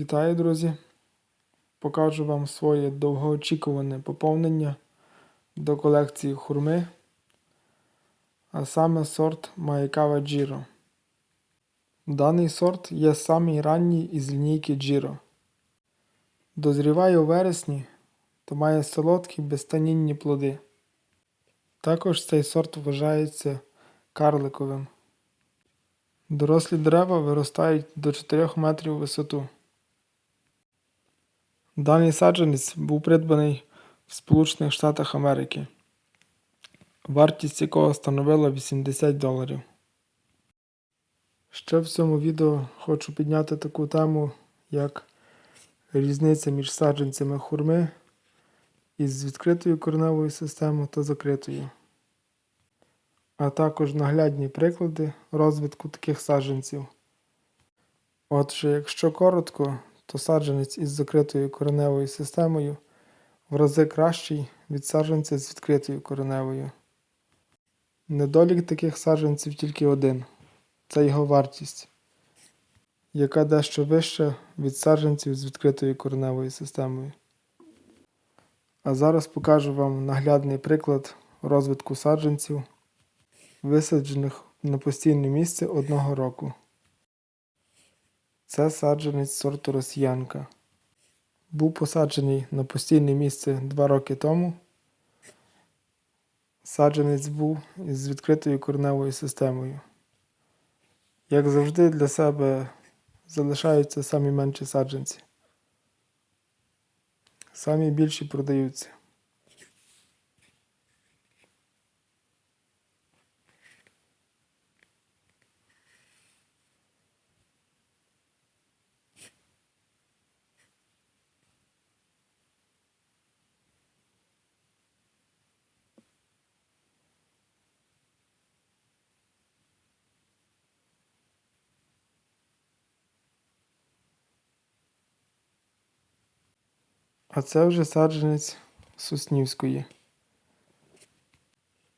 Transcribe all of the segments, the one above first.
Вітаю, друзі! Покажу вам своє довгоочікуване поповнення до колекції хурми, а саме сорт Маякава Джіро. Даний сорт є самий ранній із лінійки Джіро. Дозріває у вересні та має солодкі безтанінні плоди. Також цей сорт вважається карликовим. Дорослі дерева виростають до 4 метрів висоту. Даний саджанець був придбаний в Сполучених Штатах Америки, вартість якого становила 80 доларів. Ще в цьому відео хочу підняти таку тему, як різниця між саджанцями хурми із відкритою кореневою системою та закритою, а також наглядні приклади розвитку таких саджанців. Отже, якщо коротко, то саджанець із закритою кореневою системою в рази кращий від саджанця з відкритою кореневою. Недолік таких саджанців тільки один це його вартість, яка дещо вища від саджанців з відкритою кореневою системою. А зараз покажу вам наглядний приклад розвитку саджанців, висаджених на постійне місце одного року. Це саджанець сорту росіянка. Був посаджений на постійне місце два роки тому. Саджанець був із відкритою кореневою системою. Як завжди, для себе залишаються самі менші саджанці. Самі більші продаються. А це вже саджанець Соснівської.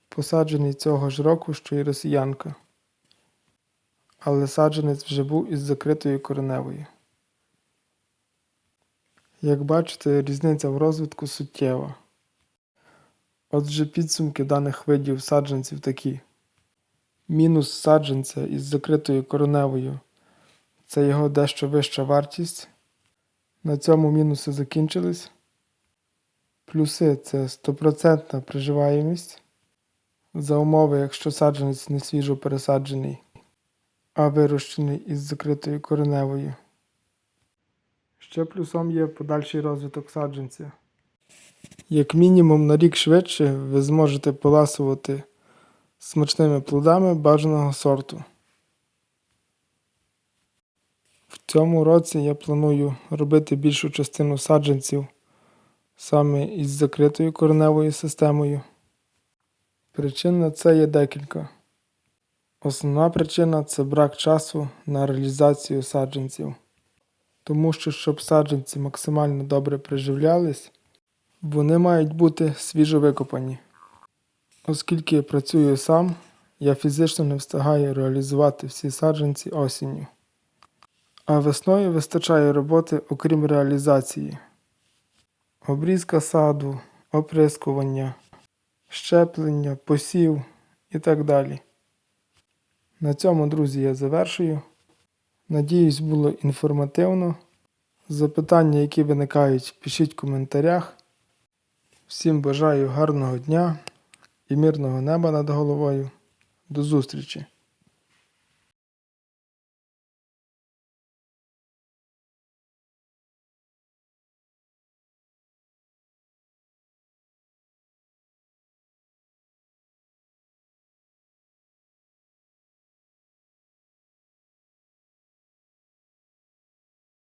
Посаджений цього ж року, що й росіянка. Але саджанець вже був із закритою кореневою. Як бачите, різниця в розвитку суттєва. Отже, підсумки даних видів саджанців такі. Мінус саджанця із закритою кореневою це його дещо вища вартість. На цьому мінуси закінчились. Плюси це стопроцентна приживаємість. За умови, якщо саджанець не свіжо пересаджений, а вирощений із закритою кореневою. Ще плюсом є подальший розвиток саджанця. Як мінімум на рік швидше ви зможете поласувати смачними плодами бажаного сорту. В цьому році я планую робити більшу частину саджанців саме із закритою кореневою системою. Причин на це є декілька. Основна причина це брак часу на реалізацію саджанців. Тому що, щоб саджанці максимально добре приживлялись, вони мають бути свіжо викопані. Оскільки я працюю сам, я фізично не встигаю реалізувати всі саджанці осінню. А весною вистачає роботи, окрім реалізації. Обрізка саду, оприскування, щеплення, посів і так далі. На цьому, друзі, я завершую. Надіюсь, було інформативно. Запитання, які виникають, пишіть в коментарях. Всім бажаю гарного дня і мирного неба над головою. До зустрічі!